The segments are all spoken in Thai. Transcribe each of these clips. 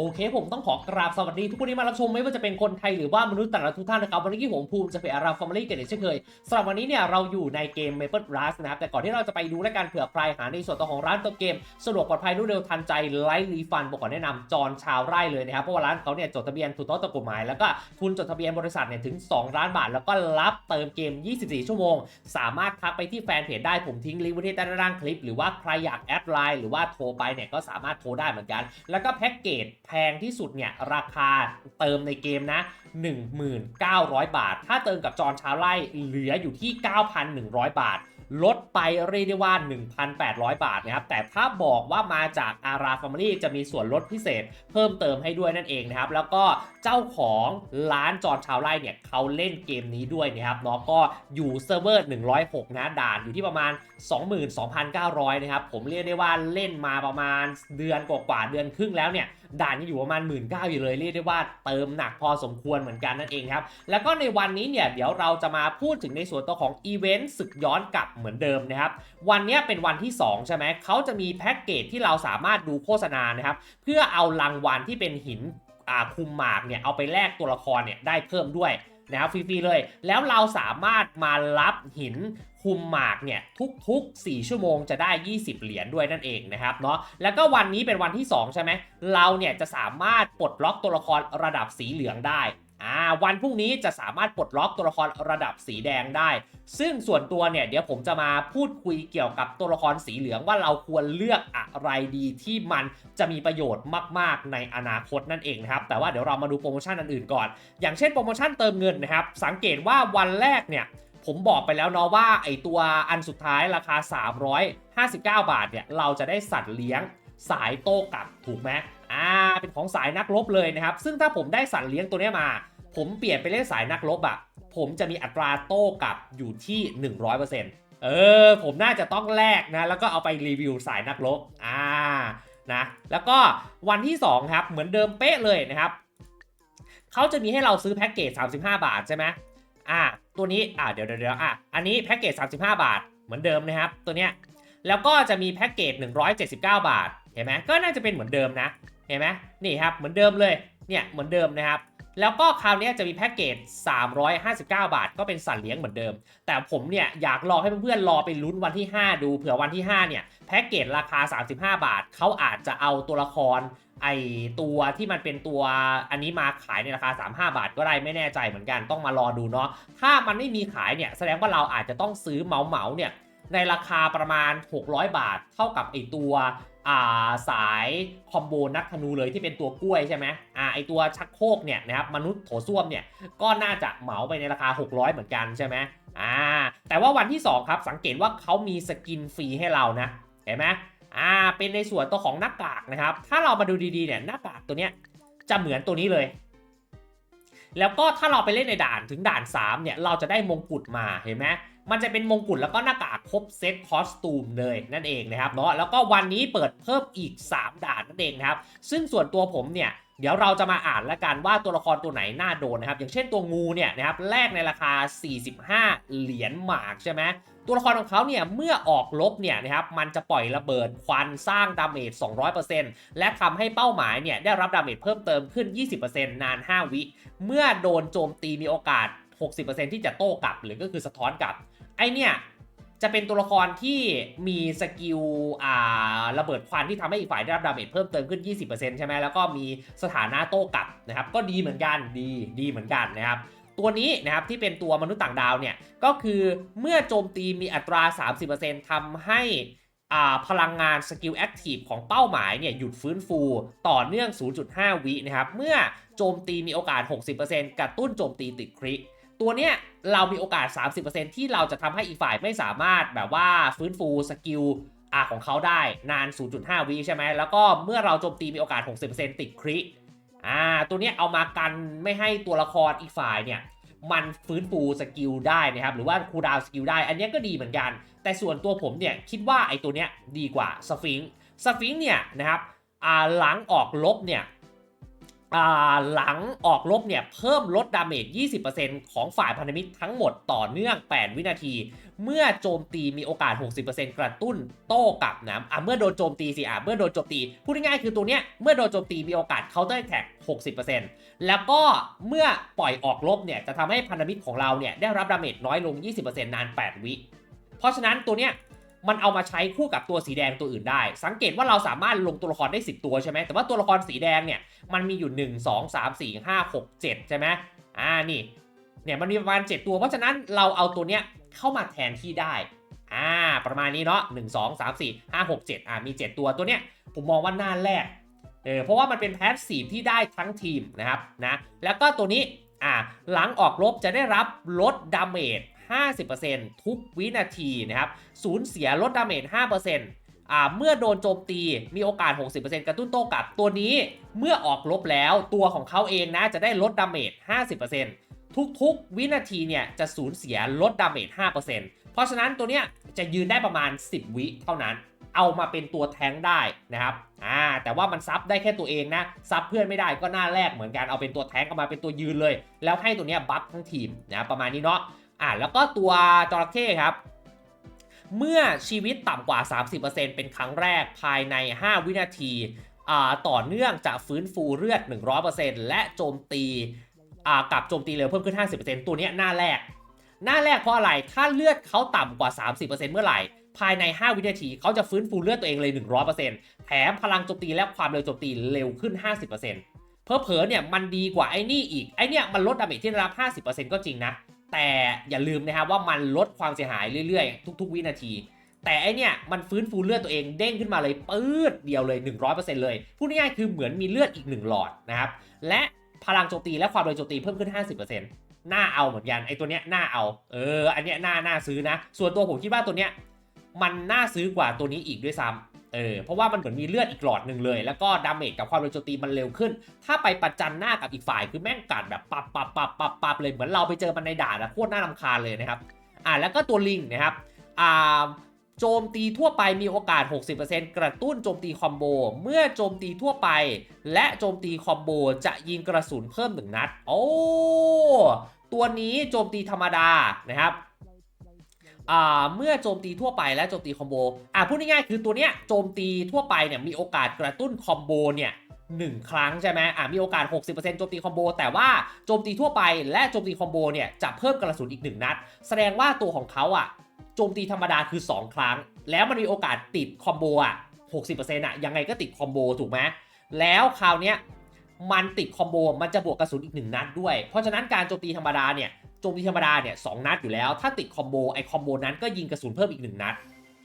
โอเคผมต้องขอกราบสวัสดีทุกคนที่มารับชมไม่ว่าจะเป็นคนไทยหรือว่ามนุษย์ต่างดาวทุกท่านนะครับวันนี้ผมภูมิจะเป็นอาราฟอร์มลี่กันเช่นเคยสำหรับวันนี้เนี่ยเราอยู่ในเกม Maple Rush นะครับแต่ก่อนที่เราจะไปดูและการเผื่อใครหาในส่วนตัวของร้านตัวเกมสะดวกปลอดภัยรวดเร็วทันใจไร้รีฟันบอกก่อนแนะนำจอนชาวไร่เลยนะครับเพราะว่าร้านเขาเนี่ยจดทะเบียนถูกต้องตามกฎหมาย แล้วก็ทุนจดทะเบียนบริษัทเนี่ยถึง 2 ล้านบาท แล้วก็รับเติมเกม 24 ชั่วโมง สามารถทักไปที่แฟนเพจได้ผมทิ้งลิงก์ไว้ที่ใต้ล่างคลิป หรือว่าใครอยากแอดไลน์หรือว่าโทรไปเนี่ยก็สามารถโทรได้เหมือนกัน แล้วก็แพ็กเกจแพงที่สุดเนี่ยราคาเติมในเกมนะ 1,900 บาท ถ้าเติมกับจอนชาวไร่เหลืออยู่ที่ 9,100 บาท ลดไปเรียกได้ว่า 1,800 บาทนะครับ แต่ถ้าบอกว่ามาจากอาราฟาร์มี่จะมีส่วนลดพิเศษ เพิ่มเติมให้ด้วยนั่นเองนะครับ แล้วก็เจ้าของร้านจอนชาวไร่เนี่ยเขาเล่นเกมนี้ด้วยนะครับเนาะก็อยู่เซิร์ฟเวอร์ 106 นะด่านอยู่ที่ประมาณ 22,900 นะครับ ผมเรียกได้ว่าเล่นมาประมาณเดือนกว่าๆเดือนครึ่งแล้วเนี่ย ด่านยังอยู่ประมาณ1 9ื่นอยู่เลยเรียกได้ว่าเติมหนักพอสมควรเหมือนกันนั่นเองครับ แล้วก็ในวันนี้เนี่ยเดี๋ยวเราจะมาพูดถึงในส่วนตัวของอีเวนต์ศึกย้อนกลับเหมือนเดิมนะครับ วันนี้เป็นวันที่ 2 ใช่ไหมเขาจะมีแพ็กเกจที่เราสามารถดูโฆษณานะครับ เพื่อเอารางวัลที่เป็นหินคุมหมากเนี่ยเอาไปแลกตัวละครเนี่ยได้เพิ่มด้วยนะครับฟรีๆเลย แล้วเราสามารถมารับหิน คุมหมากเนี่ยทุกๆ 4 ชั่วโมงจะได้ 20 เหรียญด้วยนั่นเองนะครับเนาะแล้วก็วันนี้เป็นวันที่ 2 ใช่ไหมเราเนี่ยจะสามารถปลดล็อกตัวละครระดับสีเหลืองได้อ่าวันพรุ่งนี้จะสามารถปลดล็อกตัวละครระดับสีแดงได้ ซึ่งส่วนตัวเนี่ยเดี๋ยวผมจะมาพูดคุยเกี่ยวกับตัวละครสีเหลืองว่าเราควรเลือกอะไรดีที่มันจะมีประโยชน์มาก ๆ ในอนาคตนั่นเองนะครับ แต่ว่าเดี๋ยวเรามาดูโปรโมชั่นอันอื่นก่อน อย่างเช่นโปรโมชั่นเติมเงินนะครับ สังเกตว่าวันแรกเนี่ย ผมบอกไปแล้วเนาะว่าไอตัวอันสุดท้ายราคา 359 บาทเนี่ยเราจะได้สัตว์เลี้ยงสายโต้กลับถูกไหมอ่าเป็นของสายนักรบเลยนะครับ ซึ่งถ้าผมได้สัตว์เลี้ยงตัวนี้มา ผมเปลี่ยนไปเล่นสายนักรบอะผมจะมีอัตราโต้กลับอยู่ที่ 100%เออผมน่าจะต้องแลกนะแล้วก็เอาไปรีวิวสายนักรบอ่านะแล้วก็วันที่ 2 ครับ เหมือนเดิมเป๊ะเลยนะครับเขาจะมีให้เราซื้อแพ็กเกจ35 บาทใช่ไหมอ่า ตัวนี้อ่าเดี๋ยวเดี๋ยวเดี๋ยวอะอันนี้แพ็กเกจ35 บาทเหมือนเดิมนะครับ ตัวเนี้ยแล้วก็จะมีแพ็กเกจ179 บาทเห็นไหมก็น่าจะเป็นเหมือนเดิมนะเห็นไหมนี่ครับเหมือนเดิมเลยเนี่ยเหมือนเดิมนะครับแล้วก็คราวนี้จะมีแพ็กเกจ 359 บาท ก็เป็นสัตว์เลี้ยงเหมือนเดิม แต่ผมเนี่ยอยากรอให้เพื่อนๆรอไปลุ้นวันที่ 5 ดู เผื่อวันที่ 5 เนี่ย แพ็กเกจราคา 35 บาท เขาอาจจะเอาตัวละคร ไอตัวที่มันเป็นตัวอันนี้มาขายในราคา 35 บาทก็ได้ไม่แน่ใจเหมือนกันต้องมารอดูเนาะถ้ามันไม่มีขายเนี่ยแสดงว่าเราอาจจะต้องซื้อเหมาเหมาเนี่ยในราคาประมาณ 600 บาท เท่ากับไอตัวาสายคอมโบนักธนูเลยที่เป็นตัวกล้วยใช่ไหมอ่าไอตัวชักโครกเนี่ยนะครับมนุษย์โถส้วมเนี่ยก็น่าจะเหมาไปในราคา 600 เหมือนกันใช่ไหมอ่าแต่ว่าวันที่ 2 ครับสังเกตว่าเขามีสกินฟรีให้เรานะเห็นไหม อ่า เป็นในส่วนตัวของหน้ากากนะครับ ถ้าเรามาดูดีๆเนี่ยหน้ากากตัวเนี้ยจะเหมือนตัวนี้เลย แล้วก็ถ้าเราไปเล่นในด่านถึงด่าน3เนี่ยเราจะได้มงกุฎมาเห็นไหมมันจะเป็นมงกุฎแล้วก็หน้ากากครบเซตคอสตูมเลยนั่นเองนะครับเนาะแล้วก็วันนี้เปิดเพิ่มอีก 3 ด่านนั่นเองนะครับ ซึ่งส่วนตัวผมเนี่ย เดี๋ยวเราจะมาอ่านละกันว่าตัวละครตัวไหนน่าโดนนะครับ อย่างเช่นตัวงูเนี่ยนะครับแลกในราคา 45 เหรียญหมากใช่ไหมตัวละครของเขาเนี่ยเมื่อออกลบเนี่ยนะครับมันจะปล่อยระเบิดควันสร้างดาเมจ 200%และทำให้เป้าหมายเนี่ยได้รับดาเมจเพิ่มเติมขึ้น 20%นาน 5 วิ เมื่อโดนโจมตีมีโอกาส 60%ที่จะโต้กลับ หรือก็คือสะท้อนกลับไอเนี่ย จะเป็นตัวละครที่มีสกิลอ่าระเบิดควันที่ทำให้อีกฝ่ายได้รับดาเมจเพิ่มเติมขึ้น 20%ใช่ไหมแล้วก็มีสถานะโต้กลับนะครับ ก็ดีเหมือนกันดีดีเหมือนกันนะครับตัวนี้นะครับที่เป็นตัวมนุษย์ต่างดาวเนี่ยก็คือเมื่อโจมตีมีอัตรา 30%ทำให้อ่าพลังงานสกิลแอคทีฟของเป้าหมายเนี่ยหยุดฟื้นฟูต่อเนื่อง 0.5 วินะครับ เมื่อโจมตีมีโอกาส 60%กระตุ้นโจมตีติดคริ ตัวเนี้ยเรามีโอกาส 30%ที่เราจะทำให้อีกฝ่ายไม่สามารถแบบว่าฟื้นฟูสกิลอาของเขาได้นาน 0.5 วิใช่ไหม แล้วก็เมื่อเราโจมตีมีโอกาส 60%ติดคริอ่า ตัวเนี้ยเอามากันไม่ให้ตัวละครอีกฝ่ายเนี่ย มันฟื้นฟูสกิลได้นะครับ หรือว่าคูดาวสกิลได้ อันนี้ก็ดีเหมือนกัน แต่ส่วนตัวผมเนี่ย คิดว่าไอ้ตัวเนี้ยดีกว่าสฟิงสฟิงเนี่ยนะครับ อ่าหลังออกลบเนี่ย หลังออกลบเนี่ยเพิ่มลดดาเมจ 20%ของฝ่ายพันธมิตรทั้งหมดต่อเนื่อง 8 วินาที เมื่อโจมตีมีโอกาส 60%กระตุ้นโต้กลับนะอะเมื่อโดนโจมตีสิอะเมื่อโดนโจมตี พูดง่ายๆคือตัวเนี้ยเมื่อโดนโจมตีมีโอกาส counter attack 60%แล้วก็เมื่อปล่อยออกลบเนี่ยจะทำให้พันธมิตรของเราเนี่ยได้รับดาเมจน้อยลง 20%นาน 8 วิ เพราะฉะนั้นตัวเนี้ย มันเอามาใช้คู่กับตัวสีแดงตัวอื่นได้ สังเกตว่าเราสามารถลงตัวละครได้ 10 ตัวใช่ไหมแต่ว่าตัวละครสีแดงเนี่ยมันมีอยู่ 1 2 3 4 5 6 7 ใช่ไหมอ่านี่เนี่ยมันมีประมาณ 7 ตัว เพราะฉะนั้นเราเอาตัวเนี้ยเข้ามาแทนที่ได้อ่าประมาณนี้เนาะ1 2 3 4 5 6 7อ่ามี 7 ตัวตัวเนี้ยผมมองว่าน่าแรกเออเพราะว่ามันเป็นแพสซีฟที่ได้ทั้งทีมนะครับนะแล้วก็ตัวนี้อ่าหลังออกรบจะได้รับลดดาเมจ 50%ทุกวินาทีนะครับสูญเสียลดดาเมจ5%อ่าเมื่อโดนโจมตีมีโอกาส 60%กระตุ้นโต้กลับตัวนี้เมื่อออกลบแล้วตัวของเขาเองนะจะได้ลดดาเมจ 50%ทุกๆ วินาทีเนี่ยจะสูญเสียลดดาเมจ 5%เพราะฉะนั้นตัวเนี้ยจะยืนได้ประมาณ 10 วิเท่านั้น เอามาเป็นตัวแทงได้นะครับอ่าแต่ว่ามันซับได้แค่ตัวเองนะซับเพื่อนไม่ได้ก็หน้าแรกเหมือนกันเอาเป็นตัวแทงเอามาเป็นตัวยืนเลย แล้วให้ตัวเนี้ยบัฟทั้งทีมนะประมาณนี้เนาะ อ่าแล้วก็ตัวจระเข้ครับ เมื่อชีวิตต่ำกว่า 30%เป็นครั้งแรกภายใน 5 วินาทีาต่อเนื่องจะฟื้นฟูเลือด 100%และโจมตีกับโจมตีเร็วเพิ่มขึ้น 50%ตัวนี้หน้าแรก หน้าแรกเพราะอะไร ถ้าเลือดเขาต่ำกว่า 30%เมื่อไหร่ ภายใน 5 วินาทีเขาจะฟื้นฟูเลือดตัวเองเลย 100%แถมพลังโจมตีและความเร็วโจมตีเร็วขึ้น 50%เพอเพอเนี่ยมันดีกว่าไอ้นี่อีก ไอ้เนี่ยมันลดดาเมจที่ได้รับ 50%ก็จริงนะ แต่อย่าลืมนะครับว่ามันลดความเสียหายเรื่อยๆ ทุก ๆ วินาที แต่ไอเนี่ยมันฟื้นฟูเลือดตัวเองเด้งขึ้นมาเลยปื๊ดเดียวเลย 100%เลยพูดง่ายๆคือเหมือนมีเลือดอีก 1 หลอดนะครับและพลังโจมตีและความเร็วโจมตีเพิ่มขึ้น 50%น่าเอาเหมือนกันไอตัวเนี้ยน่าเอาเอออันเนี้ยน่าน่าซื้อนะ ส่วนตัวผมคิดว่าตัวเนี้ยมันน่าซื้อกว่าตัวนี้อีกด้วยซ้ำ เออเพราะว่ามันเหมือนมีเลือดอีกหลอดหนึ่งเลย แล้วก็ดาเมจกับความเร็วโจมตีมันเร็วขึ้น ถ้าไปประจันหน้ากับอีกฝ่ายคือแม่งกัดแบบปับปับปับปับปับเลยเหมือนเราไปเจอมันในด่านอะโคตรน่ารำคาญเลยนะครับอ่าแล้วก็ตัวลิงนะครับอ่าโจมตีทั่วไปมีโอกาส 60%กระตุ้นโจมตีคอมโบ เมื่อโจมตีทั่วไป และโจมตีคอมโบจะยิงกระสุนเพิ่มหนึ่งนัด โอ้ ตัวนี้โจมตีธรรมดานะครับ เมื่อโจมตีทั่วไปและโจมตีคอมโบอ่าพูดง่ายๆคือตัวเนี้ยโจมตีทั่วไปเนี่ยมีโอกาสกระตุ้นคอมโบเนี่ยหนึ่งครั้งใช่ไหมอ่ามีโอกาส 60%โจมตีคอมโบ แต่ว่าโจมตีทั่วไปและโจมตีคอมโบเนี่ยจะเพิ่มกระสุนอีกหนึ่งนัด แสดงว่าตัวของเขาอะโจมตีธรรมดาคือ 2 ครั้ง แล้วมันมีโอกาสติดคอมโบอะ60%อะยังไงก็ติดคอมโบถูกไหมแล้วคราวเนี้ยมันติดคอมโบมันจะบวกกระสุนอีกหนึ่งนัดด้วย เพราะฉะนั้นการโจมตีธรรมดาเนี่ย โจมตีธรรมดาเนี่ยสองนัดอยู่แล้ว ถ้าติดคอมโบไอคอมโบนั้นก็ยิงกระสุนเพิ่มอีกหนึ่งนัด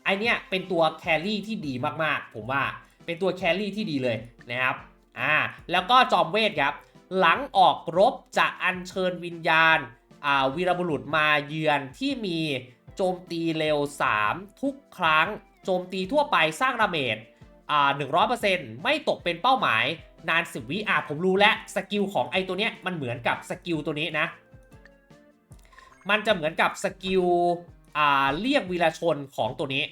ไอเนี่ยเป็นตัวแครี่ที่ดีมากๆ ผมว่าเป็นตัวแครี่ที่ดีเลยนะครับอ่าแล้วก็จอมเวทครับหลังออกรบจะอัญเชิญวิญญาณอ่าวีรบุรุษมาเยือนที่มีโจมตีเร็ว 3 ทุกครั้ง โจมตีทั่วไปสร้างดาเมจอ่า100%ไม่ตกเป็นเป้าหมายนาน10วิอะผมรู้แล้วสกิลของไอตัวเนี้ยมันเหมือนกับสกิลตัวนี้นะ มันจะเหมือนกับสกิลอ่าเรียกวีรชนของตัวนี้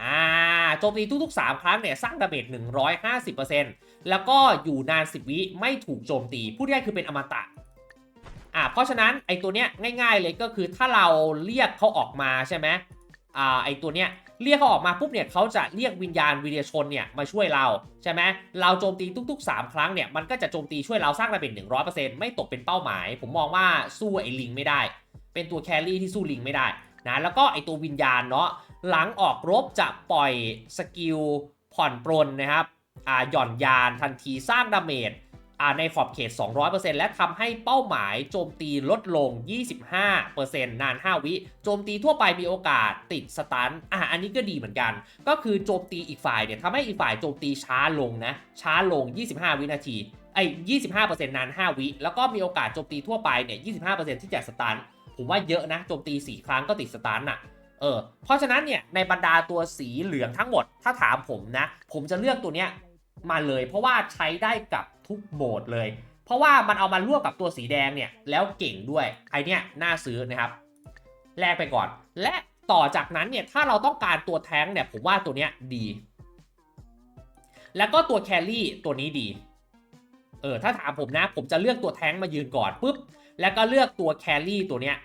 อ่าโจมตีทุกๆ 3 ครั้งเนี่ยสร้างดาเมจ150%แล้วก็อยู่นาน 10 วิไม่ถูกโจมตีพูดง่ายคือเป็นอมตะอ่าเพราะฉะนั้นไอตัวเนี้ยง่ายๆเลยก็คือถ้าเราเรียกเขาออกมาใช่ไหมอ่าไอตัวเนี้ยเรียกเขาออกมาปุ๊บเนี่ยเขาจะเรียกวิญญาณวิรชนเนี่ยมาช่วยเราใช่ไหมเราโจมตีทุก ๆ 3 ครั้งเนี่ยมันก็จะโจมตีช่วยเราสร้างดาเมจ100%ไม่ตกเป็นเป้าหมาย ผมมองว่าสู้ไอลิงไม่ได้ เป็นตัวแครี่ที่สู้ลิงไม่ได้นะแล้วก็ไอตัววิญญาณเนาะหลังออกรบจะปล่อยสกิลผ่อนปรนนะครับอ่าหย่อนยานทันทีสร้างดาเมจอ่าในขอบเขต 200%และทำให้เป้าหมายโจมตีลดลง 25%นาน 5 วิ โจมตีทั่วไปมีโอกาสติดสตันอะอันนี้ก็ดีเหมือนกัน ก็คือโจมตีอีกฝ่ายเนี่ยทำให้อีกฝ่ายโจมตีช้าลงนะ ช้าลง 25 วินาทีไอ้25%นาน 5 วิ แล้วก็มีโอกาสโจมตีทั่วไปเนี่ย 25%ที่จะสตัน ผมว่าเยอะนะโจมตี 4 ครั้งก็ติดสตาร์น่ะเออเพราะฉะนั้นเนี่ยในบรรดาตัวสีเหลืองทั้งหมด ถ้าถามผมนะ ผมจะเลือกตัวเนี้ยมาเลย เพราะว่าใช้ได้กับทุกโหมดเลย เพราะว่ามันเอามาร่วมกับตัวสีแดงเนี่ยแล้วเก่งด้วยไอเนี้ยน่าซื้อนะครับแลกไปก่อน และต่อจากนั้นเนี่ยถ้าเราต้องการตัวแท้งเนี่ยผมว่าตัวเนี้ยดี แล้วก็ตัวแครี่ตัวนี้ดี เอถ้าถามผมนะ ผมจะเลือกตัวแท้งมายืนก่อนปุ๊บแล้วก็เลือกตัวแครี่ตัวเนี้ย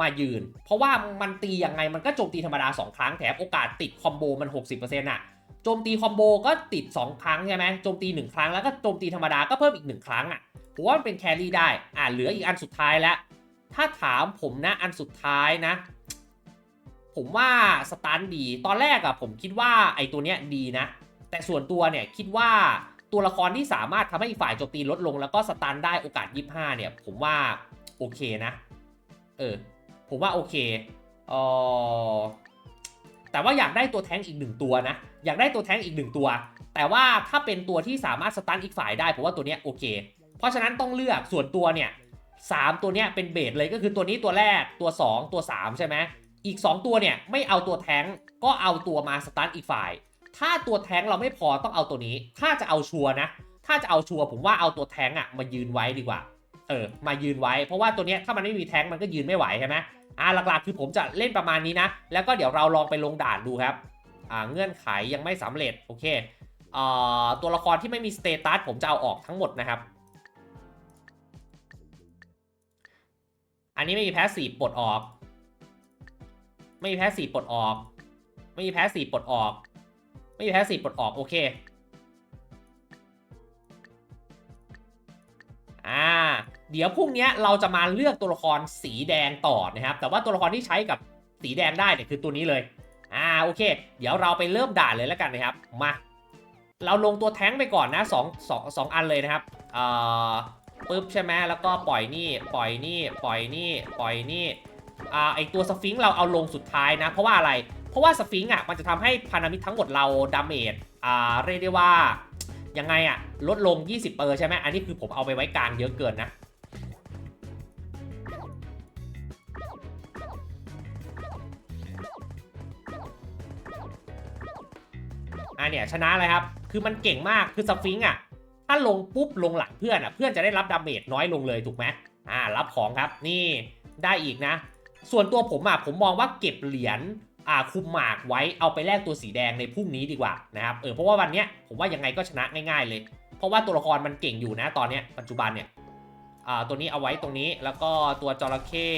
มายืน เพราะว่ามันตียังไงมันก็โจมตีธรรมดา 2 ครั้งแถมโอกาสติดคอมโบมัน 60%อะโจมตีคอมโบก็ติด 2 ครั้งใช่ไหมโจมตี 1 ครั้งแล้วก็โจมตีธรรมดาก็เพิ่มอีก 1 ครั้งอะผมว่ามันเป็นแครี่ได้อ่าเหลืออีกอันสุดท้ายแล้ว ถ้าถามผมนะอันสุดท้ายนะ ผมว่าสตาร์ดีตอนแรกอะผมคิดว่าไอตัวเนี้ยดีนะ แต่ส่วนตัวเนี่ยคิดว่า ตัวละครที่สามารถทำให้อีกฝ่ายโจมตีลดลง แล้วก็สตันได้โอกาส 25 เนี่ย ผมว่าโอเคนะ เออ ผมว่าโอเคเออแต่ว่าอยากได้ตัวแท้งอีกหนึ่งตัวนะ อยากได้ตัวแท้งอีกหนึ่งตัว แต่ว่าถ้าเป็นตัวที่สามารถสตันอีกฝ่ายได้ผมว่าตัวเนี้ยโอเค เพราะฉะนั้นต้องเลือกส่วนตัวเนี่ยสามตัวเนี้ยเป็นเบสเลยก็คือตัวนี้ตัวแรกตัว 2 ตัว 3 ใช่ไหมอีก 2 ตัวเนี่ยไม่เอาตัวแท้งก็เอาตัวมาสตันอีกฝ่าย ถ้าตัวแท้งเราไม่พอต้องเอาตัวนี้ ถ้าจะเอาชัวนะ ถ้าจะเอาชัวผมว่าเอาตัวแท้งอะมายืนไว้ดีกว่า เออ มายืนไว้ เพราะว่าตัวเนี้ยถ้ามันไม่มีแท้งมันก็ยืนไม่ไหวใช่ไหมอ่าหลักๆคือผมจะเล่นประมาณนี้นะ แล้วก็เดี๋ยวเราลองไปลงด่านดูครับ อ่า เงื่อนไขยังไม่สำเร็จ โอเคเอ่อตัวละครที่ไม่มีสเตตัสผมจะเอาออกทั้งหมดนะครับ อันนี้ไม่มีแพสซีฟปลดออก ไม่มีแพสซีฟปลดออก ไม่มีแพสซีฟปลดออก ไม่มีแพสซีฟปลดออก โอเค อ่า เดี๋ยวพรุ่งนี้เราจะมาเลือกตัวละครสีแดงต่อนะครับ แต่ว่าตัวละครที่ใช้กับสีแดงได้เนี่ยคือตัวนี้เลย อ่า โอเค เดี๋ยวเราไปเริ่มด่านเลยแล้วกันนะครับ มา เราลงตัวแท้งไปก่อนนะสองสองสองอันเลยนะครับ เอ่อปึ๊บใช่ไหมแล้วก็ปล่อยนี่ปล่อยนี่ปล่อยนี่ปล่อยนี่อ่าไอตัวสฟิงค์เราเอาลงสุดท้ายนะ เพราะว่าอะไร ราะว่าสฟิงค์อะมันจะทำให้พันธมิตรทั้งหมดเราดาเมจอ่าเรียกได้ว่ายังไงอะลดลง 20เปอร์ใช่ไหมอันนี้คือผมเอาไปไว้กลางเยอะเกินนะอะเนี่ยชนะเลยครับ คือมันเก่งมากคือสฟิงค์อะถ้าลงปุ๊บลงหลังเพื่อนอะเพื่อนจะได้รับดาเมจน้อยลงเลยถูกไหมอ่ารับของครับนี่ได้อีกนะ ส่วนตัวผมอะผมมองว่าเก็บเหรียญ อ่าคุมหมากไว้เอาไปแลกตัวสีแดงในพรุ่งนี้ดีกว่านะครับเออเพราะว่าวันเนี้ยผมว่ายังไงก็ชนะง่าย ๆ เลย เพราะว่าตัวละครมันเก่งอยู่นะตอนเนี้ยปัจจุบันเนี่ยอ่าตัวนี้เอาไว้ตรงนี้แล้วก็ตัวจระเข้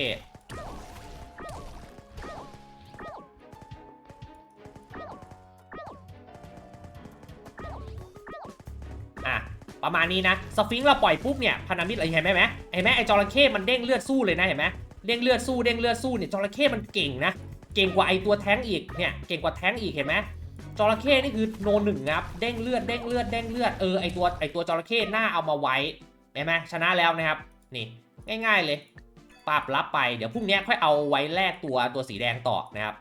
อะประมาณนี้นะสฟิงค์เราปล่อยปุ๊บเนี่ยพันธมิตรอะไรเห็นไหมไหมเห็นไหมไอ้จระเข้มันเด้งเลือดสู้เลยนะเห็นไหมเด้งเลือดสู้เด้งเลือดสู้เนี่ยจระเข้มันเก่งนะ ก่งกว่าไอตัวแท้งอีกเนี่ยเก่งกว่าแท้งอีกเห็นไหมจระเข้นี่คือโนหนึ่งครับเด้งเลือดเด้งเลือดเด้งเลือดเออไอตัวไอตัวจระเข้หน้าเอามาไว้เห็นไหมชนะแล้วนะครับนี่ง่ายๆเลยปราบรับไปเดี๋ยวพรุ่งนี้ค่อยเอาไว้แลกตัวตัวสีแดงต่อนะครับ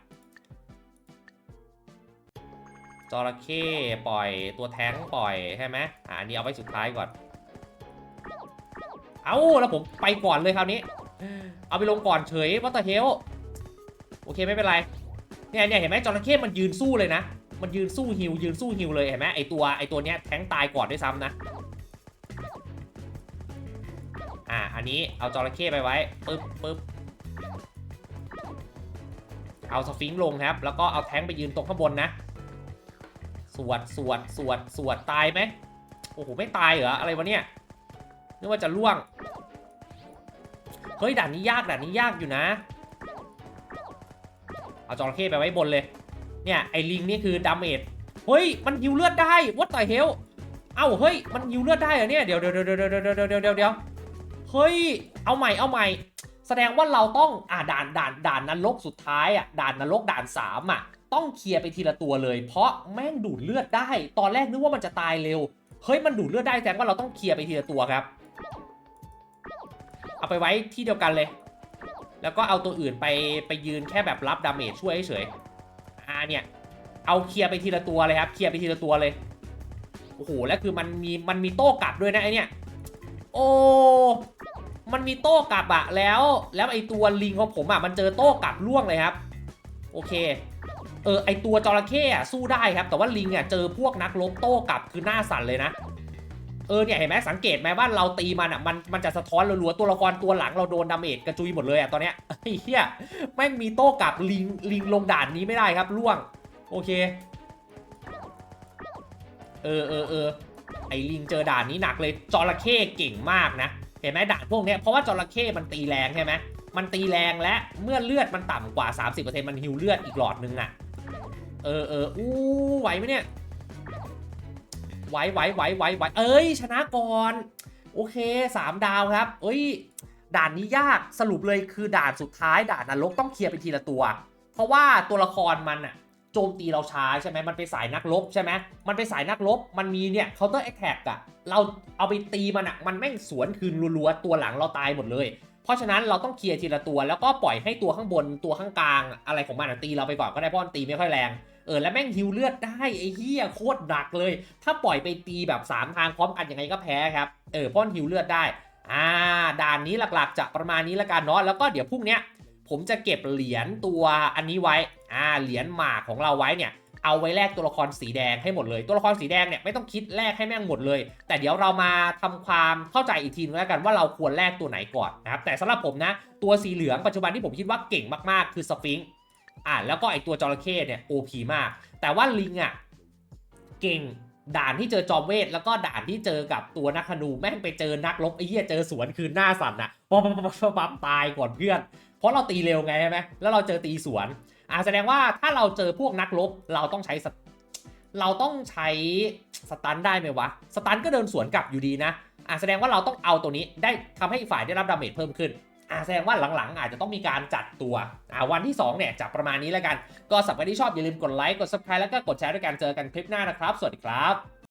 จระเข้ปล่อยตัวแท้งปล่อยใช่ไหมอ่านนี้เอาไว้สุดท้ายก่อน เอาแล้วผมไปก่อนเลยคราวนี้ เอาไปลงก่อนเฉยวัตเทล โอเคไม่เป็นไรเนี่ยเนี่ยเห็นไหมจระเข้มันยืนสู้เลยนะ มันยืนสู้ฮิวยืนสู้ฮิวเลยเห็นไหมไอตัวไอตัวเนี้ยแทงตายก่อนด้วยซ้ำนะอ่าอันนี้เอาจระเข้ไปไว้ปึ๊บปึ๊บเอาสฟิงค์ลงครับ แล้วก็เอาแทงไปยืนตรงข้างบนนะ สวดสวดสวดสวดตายไหมโอ้โหไม่ตายเหรออะไรวะเนี่ยนึกว่าจะล่วงเฮ้ยด่านนี้ยากด่านนี้ยากอยู่นะ เอาจระเข้ไปไว้บนเลย เนี่ยไอ้ลิงนี่คือดาเมจเฮ้ยมันฮิวเลือดได้ what the hell เอ้าเฮ้ยมันฮิวเลือดได้เหรอเนี่ยเดี๋ยวเดี๋ยวเดี๋ยวเดี๋ยวเดี๋ยวเดี๋ยวเดี๋ยวเดี๋ยวเดี๋ยวเฮ้ยเอาใหม่เอาใหม่ แสดงว่าเราต้องอ่าด่านด่านด่านนรกสุดท้ายอะด่านนรกด่านสามอะต้องเคลียร์ไปทีละตัวเลย เพราะแม่งดูดเลือดได้ ตอนแรกนึกว่ามันจะตายเร็วเฮ้ยมันดูดเลือดได้แสดงว่าเราต้องเคลียร์ไปทีละตัวครับ เอาไปไว้ที่เดียวกันเลย แล้วก็เอาตัวอื่นไปไปยืนแค่แบบรับดาเมจช่วยเฉยๆอ่าเนี่ย เอาเคลียร์ไปทีละตัวเลยครับ เคลียร์ไปทีละตัวเลย โอ้โห แล้วคือมันมีมันมีโต้กลับด้วยนะไอเนี่ย โอ้ มันมีโต้กลับอะแล้ว แล้วไอตัวลิงของผมอะมันเจอโต้กลับล่วงเลยครับ โอเค เออไอตัวจระเข้อะสู้ได้ครับ แต่ว่าลิงอะเจอพวกนักลบโต้กลับคือหน้าสั่นเลยนะ เออเนี่ยเห็นไหมสังเกตไหมว่าเราตีมันอะมันมันจะสะท้อนรัวๆตัวละครตัวหลังเราโดนดาเมจกระจุยหมดเลยอะตอนเนี้ยไอ้เหี้ยแม่งมีโต้กลับลิงลิงลงด่านนี้ไม่ได้ครับล่วง โอเค เออเออเออไอ้ลิงเจอด่านนี้หนักเลยจระเข้เก่งมากนะเห็นไหมด่านพวกเนี้ยเพราะว่าจระเข้มันตีแรงใช่ไหมมันตีแรงและเมื่อเลือดมันต่ำกว่า 30%มันฮิวเลือดอีกหลอดนึงอะเออเอออู้ไหวไหมเนี่ย ไหวไหวไหวไหวไหวเอ้ย ชนะก่อน โอเค 3 ดาวครับ เอ้ย ด่านนี้ยากสรุปเลยคือด่านสุดท้ายด่านนรกต้องเคลียร์ไปทีละตัว เพราะว่าตัวละครมันอะโจมตีเราช้าใช่ไหมมันเป็นสายนักรบใช่ไหมมันเป็นสายนักรบมันมีเนี่ย counter attack อะเราเอาไปตีมันอะมันแม่งสวนคืนรัวๆตัวหลังเราตายหมดเลย เพราะฉะนั้นเราต้องเคลียร์ทีละตัว แล้วก็ปล่อยให้ตัวข้างบนตัวข้างกลาง อะไรของมันตีเราไปก่อนก็ได้เพราะมันตีไม่ค่อยแรง เออแล้วแม่งฮิวเลือดได้ไอ้เหี้ยโคตรหนักเลย ถ้าปล่อยไปตีแบบ 3 ทางพร้อมกันยังไงก็แพ้ครับเออพราะมันฮิวเลือดได้อ่าด่านนี้หลักๆจะประมาณนี้ละกันเนาะแล้วก็เดี๋ยวพรุ่งเนี้ยผมจะเก็บเหรียญตัวอันนี้ไว้อ่าเหรียญหมากของเราไว้เนี่ยเอาไว้แลกตัวละครสีแดงให้หมดเลย ตัวละครสีแดงเนี่ยไม่ต้องคิดแลกให้แม่งหมดเลย แต่เดี๋ยวเรามาทำความเข้าใจอีกทีนึงแล้วกันว่าเราควรแลกตัวไหนก่อนนะครับแต่สำหรับผมนะ ตัวสีเหลืองปัจจุบันที่ผมคิดว่าเก่งมากๆ คือสฟิงค์ อ่าแล้วก็ไอตัวจระเข้เนี่ย OP มาก แต่ว่าลิงอะเก่งด่านที่เจอจอมเวทแล้วก็ด่านที่เจอกับตัวนักธนูแม่งไปเจอนักรบไอ้เหี้ยเจอสวนคืนหน้าสั่นอะปั๊บปั๊บปั๊บปั๊บตายก่อนเพื่อน เพราะเราตีเร็วไงใช่ไหมแล้วเราเจอตีสวนอ่าแสดงว่าถ้าเราเจอพวกนักรบเราต้องใช้สตเราต้องใช้สตันได้ไหมวะสตันก็เดินสวนกลับอยู่ดีนะอ่าแสดงว่าเราต้องเอาตัวนี้ได้ทำให้ฝ่ายได้รับดาเมจเพิ่มขึ้น อ่าแสดงว่าหลังๆ อาจจะต้องมีการจัดตัวอ่าวันที่ 2 เนี่ยจับประมาณนี้แล้วกัน ก็สำหรับใครที่ชอบอย่าลืมกดไลค์ กด subscribe แล้วก็กดแชร์ด้วยกันเจอกันคลิปหน้านะครับ สวัสดีครับ